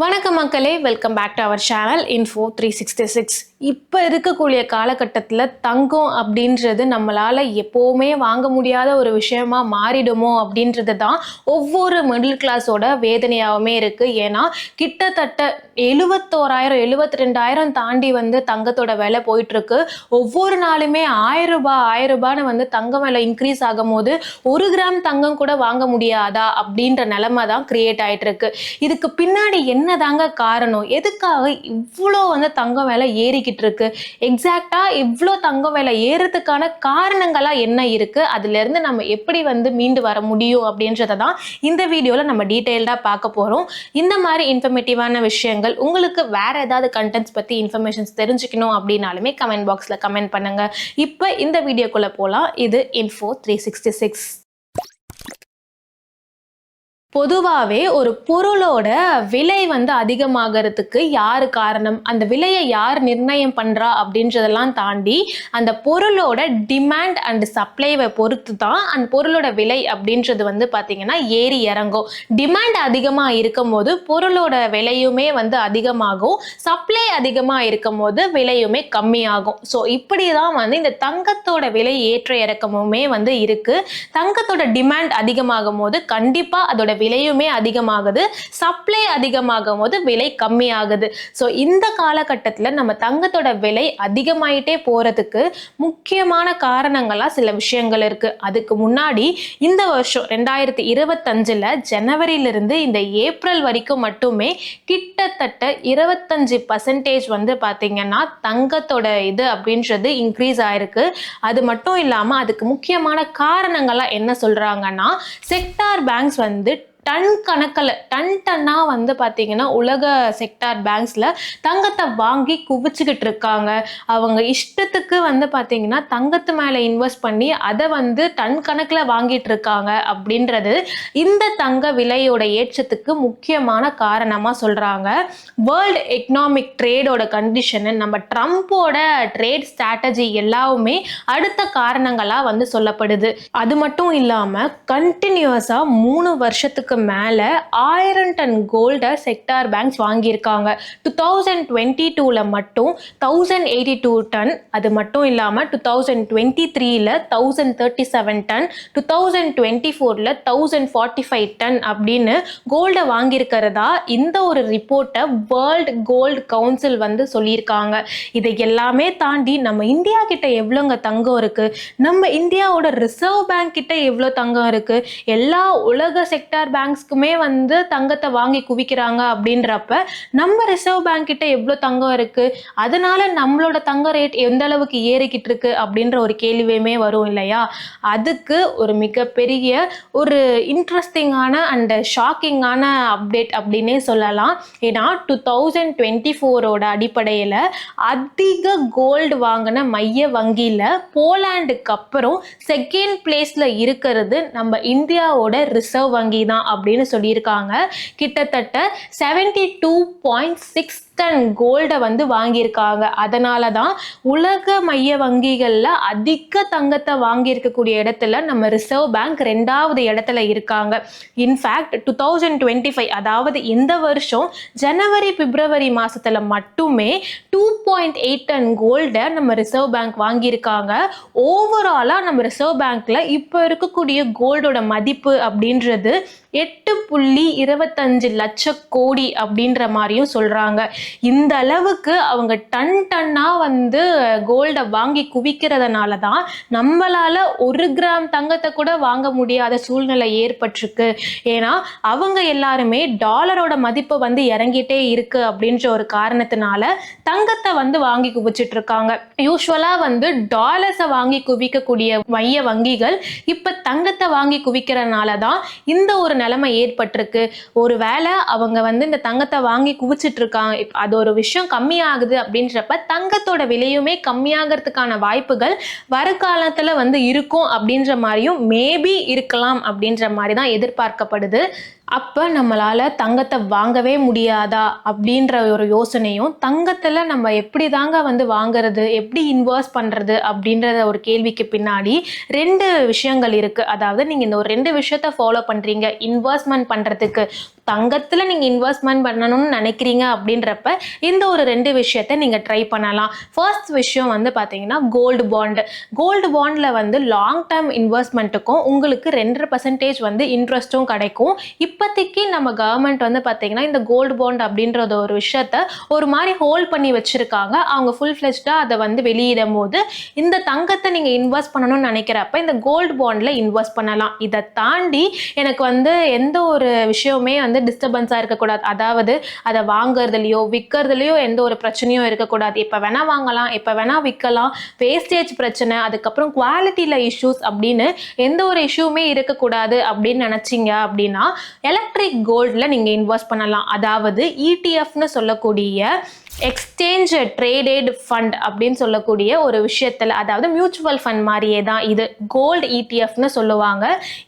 வணக்கம் மக்களே welcome back to our channel info three sixty six இப்போ இருக்கக்கூடிய காலகட்டத்தில் தங்கம் அப்படின்றது நம்மளால் எப்போவுமே வாங்க முடியாத ஒரு விஷயமா மாறிடுமோ அப்படின்றது தான் ஒவ்வொரு மிடில் கிளாஸோட வேதனையாகவுமே இருக்குது ஏன்னா கிட்டத்தட்ட எழுபத்தோராயிரம் எழுபத்தி ரெண்டாயிரம் தாண்டி வந்து தங்கத்தோட விலை போயிட்டுருக்கு. ஒவ்வொரு நாளுமே ஆயிரம் ரூபாய் ஆயிரம் ரூபான்னு வந்து தங்கம் விலை இன்க்ரீஸ் ஆகும் போது ஒரு கிராம் தங்கம் கூட வாங்க முடியாதா அப்படின்ற நிலமை தான் கிரியேட் ஆகிட்டு இருக்கு இதுக்கு பின்னாடி என்ன என்னதாங்க காரணம்? எதுக்காக இவ்வளோ வந்து தங்கம் விலை ஏறிக்கிட்டு இருக்கு? எக்ஸாக்டா இவ்வளோ தங்கம் விலை ஏறுறதுக்கான காரணங்களா என்ன இருக்கு? அதுல இருந்து நம்ம எப்படி வந்து மீண்டு வர முடியும் அப்படின்றத தான் இந்த வீடியோவில் நம்ம டீட்டெயில்டாக பார்க்க போகிறோம் இந்த மாதிரி இன்ஃபர்மேட்டிவான விஷயங்கள் உங்களுக்கு வேற ஏதாவது கண்டென்ட்ஸ் பற்றி இன்ஃபர்மேஷன்ஸ் தெரிஞ்சுக்கணும் அப்படின்னாலுமே கமெண்ட் பாக்ஸில் கமெண்ட் பண்ணுங்க. இப்போ இந்த வீடியோக்குள்ளே போகலாம் இது இன்ஃபோ த்ரீ சிக்ஸ்டி சிக்ஸ் பொதுவாகவே ஒரு பொருளோட விலை வந்து அதிகமாகிறதுக்கு யார் காரணம்? அந்த விலையை யார் நிர்ணயம் பண்ணுறா அப்படின்றதெல்லாம் தாண்டி அந்த பொருளோட டிமாண்ட் அண்ட் சப்ளைவை பொறுத்து தான் அந்த பொருளோட விலை அப்படின்றது வந்து பார்த்திங்கன்னா ஏறி இறங்கும். டிமாண்ட் அதிகமாக இருக்கும் போது பொருளோட விலையுமே வந்து அதிகமாகும். சப்ளை அதிகமாக இருக்கும் போது விலையுமே கம்மியாகும். ஸோ இப்படி தான் வந்து இந்த தங்கத்தோட விலை ஏற்ற இறக்கமுமே வந்து இருக்குது தங்கத்தோட டிமாண்ட் அதிகமாகும் போது கண்டிப்பாக அதோட விலையுமே அதிகமாகுது சப்ளை அதிகமாகும் போது விலை கம்மியாகுது. ஸோ இந்த காலகட்டத்தில் நம்ம தங்கத்தோட விலை அதிகமாயிட்டே போகிறதுக்கு முக்கியமான காரணங்களாக சில விஷயங்கள் இருக்குது அதுக்கு முன்னாடி இந்த வருஷம் ரெண்டாயிரத்தி இருபத்தஞ்சில் ஜனவரியிலிருந்து இந்த ஏப்ரல் வரைக்கும் மட்டுமே கிட்டத்தட்ட இருபத்தஞ்சு பர்சன்டேஜ் வந்து பார்த்தீங்கன்னா தங்கத்தோட இது அப்படின்றது இன்க்ரீஸ் ஆயிருக்கு. அது மட்டும் இல்லாமல் அதுக்கு முக்கியமான காரணங்களாக என்ன சொல்கிறாங்கன்னா செக்டார் பேங்க்ஸ் வந்து டன் கணக்கில் டன் டன்னாக வந்து பார்த்தீங்கன்னா உலக செக்டார் பேங்க்ஸில் தங்கத்தை வாங்கி குவிச்சுக்கிட்டு இருக்காங்க. அவங்க இஷ்டத்துக்கு வந்து பார்த்தீங்கன்னா தங்கத்து மேலே இன்வெஸ்ட் பண்ணி அதை வந்து டன் கணக்கில் வாங்கிட்டு இருக்காங்க அப்படின்றது இந்த தங்க விலையோட ஏற்றத்துக்கு முக்கியமான காரணமாக சொல்கிறாங்க வேர்ல்டு எக்கனாமிக் ட்ரேடோட கண்டிஷனு நம்ம ட்ரம்ப்போட ட்ரேட் ஸ்ட்ராட்டஜி எல்லாமே அடுத்த காரணங்களாக வந்து சொல்லப்படுது. அது மட்டும் இல்லாமல் கண்டினியூஸாக மூணு வருஷத்துக்கு மேலே ஆயிரம் டன் கோல்டை செக்டார் பேங்க்ஸ் வாங்கியிருக்காங்க. டூ தௌசண்ட் டுவெண்ட்டி டூவில் மட்டும் தௌசண்ட் எயிட்டி டூ டன் அது மட்டும் இல்லாமல் டூ தௌசண்ட் டுவெண்ட்டி த்ரீயில் thousand thirty seven ton two thousand twenty ஃபோரில் தௌசண்ட் ஃபார்ட்டி ஃபைவ் டன் அப்படின்னு கோல்டை வாங்கியிருக்கிறதா இந்த ஒரு ரிப்போர்ட்டை வேர்ல்டு கோல்டு கவுன்சில் வந்து சொல்லியிருக்காங்க. இதை எல்லாமே தாண்டி நம்ம இந்தியா கிட்ட எவ்வளோங்க தங்கம் இருக்குது நம்ம இந்தியாவோட ரிசர்வ் பேங்க் கிட்ட எவ்வளோ தங்கம் இருக்குது எல்லா உலக செக்டார் பேங்க் பேங்க்ஸ்க்குமே வந்து தங்கத்தை வாங்கி குவிக்கிறாங்க அப்படின்றப்ப நம்ம ரிசர்வ் பேங்க் கிட்ட எவ்வளோ தங்கம் இருக்கு? அதனால நம்மளோட தங்க ரேட் எந்த அளவுக்கு ஏறிக்கிட்டு இருக்கு? அப்படின்ற ஒரு கேள்வியுமே வரும் இல்லையா? அதுக்கு ஒரு மிகப்பெரிய ஒரு இன்ட்ரெஸ்டிங்கான அண்ட் ஷாக்கிங்கான அப்டேட் அப்படின்னே சொல்லலாம். ஏன்னா டூ தௌசண்ட் டுவெண்ட்டி ஃபோரோட அடிப்படையில் அதிக கோல்டு வாங்கின மைய வங்கியில் போலாண்டுக்கு அப்புறம் செகண்ட் பிளேஸில் இருக்கிறது நம்ம இந்தியாவோட ரிசர்வ் வங்கி தான் அப்படின்னு சொல்லியிருக்காங்க. கிட்டத்தட்ட seventy two point six and கோல்டை வந்து வாங்கியிருக்காங்க. அதனால தான் உலக மைய வங்கிகளில் அதிக தங்கத்தை வாங்கியிருக்கக்கூடிய இடத்துல நம்ம ரிசர்வ் பேங்க் ரெண்டாவது இடத்துல இருக்காங்க. In fact two thousand twenty five அதாவது இந்த வருஷம் ஜனவரி பிப்ரவரி மாதத்தில் மட்டுமே டூ பாயிண்ட் எயிட் டன் கோல்டை நம்ம ரிசர்வ் பேங்க் வாங்கியிருக்காங்க. ஓவராலாக நம்ம ரிசர்வ் பேங்க்கில் இப்போ இருக்கக்கூடிய கோல்டோட மதிப்பு அப்படின்றது எட்டு புள்ளி இருபத்தஞ்சு லட்ச கோடி அப்படின்ற மாதிரியும் சொல்கிறாங்க இந்த அளவுக்கு அவங்க டன் டன்னாக வந்து கோல்டை வாங்கி குவிக்கிறதுனால தான் நம்மளால் ஒரு கிராம் தங்கத்தை கூட வாங்க முடியாத சூழ்நிலை ஏற்பட்டிருக்கு. ஏன்னா அவங்க எல்லாருமே டாலரோட மதிப்பு வந்து இறங்கிட்டே இருக்கு அப்படின்ற ஒரு காரணத்தினால தங்கத்தை வந்து வாங்கி குவிச்சிட்டு இருக்காங்க யூஸ்வலாக வந்து டாலர்ஸை வாங்கி குவிக்கக்கூடிய மைய வங்கிகள் இப்போ தங்கத்தை வாங்கி குவிக்கிறதுனால தான் இந்த ஒரு நிலைமை ஏற்பட்டிருக்கு. ஒரு வேளை அவங்க வந்து இந்த தங்கத்தை வாங்கி குவிச்சிட்டு இருக்காங்க அது ஒரு விஷயம் கம்மியாகுது அப்படின்றப்ப தங்கத்தோட விலையுமே கம்மியாகிறதுக்கான வாய்ப்புகள் வருகாலத்தில் வந்து இருக்கும் அப்படின்ற மாதிரியும் மேபி இருக்கலாம் அப்படின்ற மாதிரி தான் எதிர்பார்க்கப்படுது. அப்போ நம்மளால் தங்கத்தை வாங்கவே முடியாதா அப்படின்ற ஒரு யோசனையும் தங்கத்தில் நம்ம எப்படி தாங்க வந்து வாங்குறது எப்படி இன்வெஸ்ட் பண்ணுறது அப்படின்றத ஒரு கேள்விக்கு பின்னாடி ரெண்டு விஷயங்கள் இருக்குது அதாவது நீங்கள் இந்த ஒரு ரெண்டு விஷயத்த ஃபாலோ பண்ணுறீங்க இன்வெஸ்ட்மெண்ட் பண்ணுறதுக்கு தங்கத்தில் நீங்கள் இன்வெஸ்ட்மெண்ட் பண்ணணும்னு நினைக்கிறீங்க அப்படின்றப்ப இந்த ஒரு ரெண்டு விஷயத்தை நீங்கள் ட்ரை பண்ணலாம். ஃபர்ஸ்ட் விஷயம் வந்து பார்த்தீங்கன்னா கோல்டு பாண்டு கோல்டு பாண்டில் வந்து லாங் டேர்ம் இன்வெஸ்ட்மெண்ட்டுக்கும் உங்களுக்கு ரெண்டரை பர்சன்டேஜ் வந்து இன்ட்ரெஸ்ட்டும் கிடைக்கும். இப்போதைக்கு நம்ம கவர்மெண்ட் வந்து பார்த்தீங்கன்னா இந்த கோல்டு பாண்ட் அப்படின்றத ஒரு விஷயத்த ஒரு மாதிரி ஹோல்ட் பண்ணி வச்சுருக்காங்க. அவங்க ஃபுல் ஃப்ளெஜ்டாக அதை வந்து வெளியிடும் போது இந்த தங்கத்தை நீங்கள் இன்வெஸ்ட் பண்ணணும்னு நினைக்கிறப்ப இந்த கோல்டு பாண்டில் இன்வெஸ்ட் பண்ணலாம். இதை தாண்டி எனக்கு வந்து எந்த ஒரு விஷயமே வந்து டிஸ்டர்பன்ஸாக இருக்கக்கூடாது. அதாவது அதை வாங்குறதுலையோ விற்கிறதுலையோ எந்த ஒரு பிரச்சனையும் இருக்கக்கூடாது. இப்போ வேணால் வாங்கலாம் இப்போ வேணால் விற்கலாம் வேஸ்டேஜ் பிரச்சனை அதுக்கப்புறம் குவாலிட்டியில் இஷ்யூஸ் அப்படின்னு எந்த ஒரு இஷ்யூமே இருக்கக்கூடாது அப்படின்னு நினச்சிங்க அப்படின்னா எலக்ட்ரிக் கோல்டில் நீங்கள் இன்வெஸ்ட் பண்ணலாம். அதாவது இடிஎஃப்னு சொல்லக்கூடிய எக்ஸ்சேஞ்ச் ட்ரேடட் ஃபண்ட் அப்படின்னு சொல்லக்கூடிய ஒரு விஷயத்தில் அதாவது மியூச்சுவல் ஃபண்ட் மாதிரியே தான் இது. கோல்டு இடிஎஃப்னு சொல்லுவாங்க.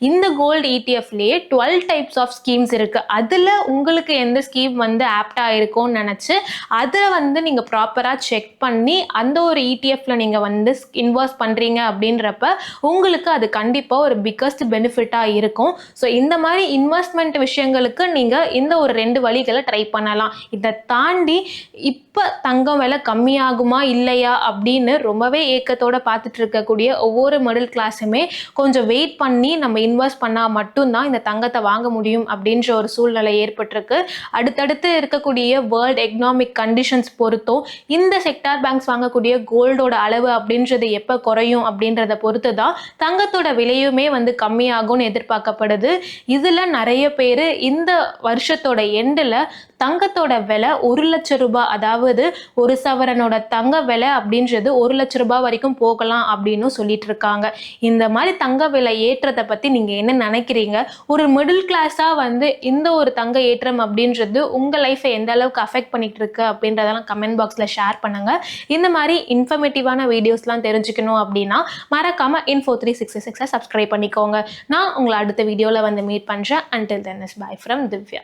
இந்த கோல்டு இடிஎஃப்லேயே டுவெல் டைப்ஸ் ஆஃப் ஸ்கீம்ஸ் இருக்குது அதில் உங்களுக்கு எந்த ஸ்கீம் வந்து ஆப்டாக இருக்கும்னு நினச்சி அதை வந்து நீங்கள் ப்ராப்பராக செக் பண்ணி அந்த ஒரு இடிஎஃப்பில் நீங்கள் வந்து இன்வெஸ்ட் பண்ணுறீங்க அப்படின்றப்ப உங்களுக்கு அது கண்டிப்பாக ஒரு பிக்கஸ்ட் பெனிஃபிட்டாக இருக்கும். ஸோ இந்த மாதிரி இன்வெஸ்ட்மெண்ட் விஷயங்களுக்கு நீங்கள் இந்த ஒரு ரெண்டு வழிகளை ட்ரை பண்ணலாம். இதை தாண்டி இப்போ தங்கம் விலை கம்மியாகுமா இல்லையா அப்படின்னு ரொம்பவே ஏக்கத்தோட பார்த்துட்டு இருக்கக்கூடிய ஒவ்வொரு மிடில் கிளாஸுமே கொஞ்சம் வெயிட் பண்ணி நம்ம இன்வெஸ்ட் பண்ணால் மட்டும்தான் இந்த தங்கத்தை வாங்க முடியும் அப்படின்ற ஒரு சூழ்நிலை ஏற்பட்டிருக்கு. அடுத்தடுத்து இருக்கக்கூடிய வேர்ல்ட் எக்கனாமிக் கண்டிஷன்ஸ் பொறுத்தும் இந்த செக்டார் பேங்க்ஸ் வாங்கக்கூடிய கோல்டோட அளவு அப்படின்றது எப்போ குறையும் அப்படின்றத பொறுத்து தான் தங்கத்தோட விலையுமே வந்து கம்மியாகும்னு எதிர்பார்க்கப்படுது. இதில் நிறைய பேர் இந்த வருஷத்தோட எண்டில் தங்கத்தோட விலை ஒரு லட்சம் ரூபாய் அதாவது ஒரு சவரனோட தங்க விலை அப்படின்றது ஒரு லட்ச ரூபாய் வரைக்கும் போகலாம் அப்படின்னு சொல்லிட்டு இருக்காங்க. இந்த மாதிரி தங்க விலை ஏற்றத்தை பற்றி நீங்கள் என்ன நினைக்கிறீங்க? ஒரு மிடில் கிளாஸாக வந்து இந்த ஒரு தங்க ஏற்றம் அப்படின்றது உங்கள் லைஃப்பை எந்த அளவுக்கு அஃபெக்ட் பண்ணிட்டு இருக்கு அப்படின்றதெல்லாம் கமெண்ட் பாக்ஸில் ஷேர் பண்ணுங்கள் இந்த மாதிரி இன்ஃபர்மேட்டிவான வீடியோஸ்லாம் தெரிஞ்சுக்கணும் அப்படின்னா மறக்காமல் இன்ஃபோ த்ரீ சிக்ஸ் சிக்ஸை சப்ஸ்கிரைப் பண்ணிக்கோங்க. நான் உங்களை அடுத்த வீடியோவில் வந்து மீட் பண்ணுறேன் until then is bye from Divya.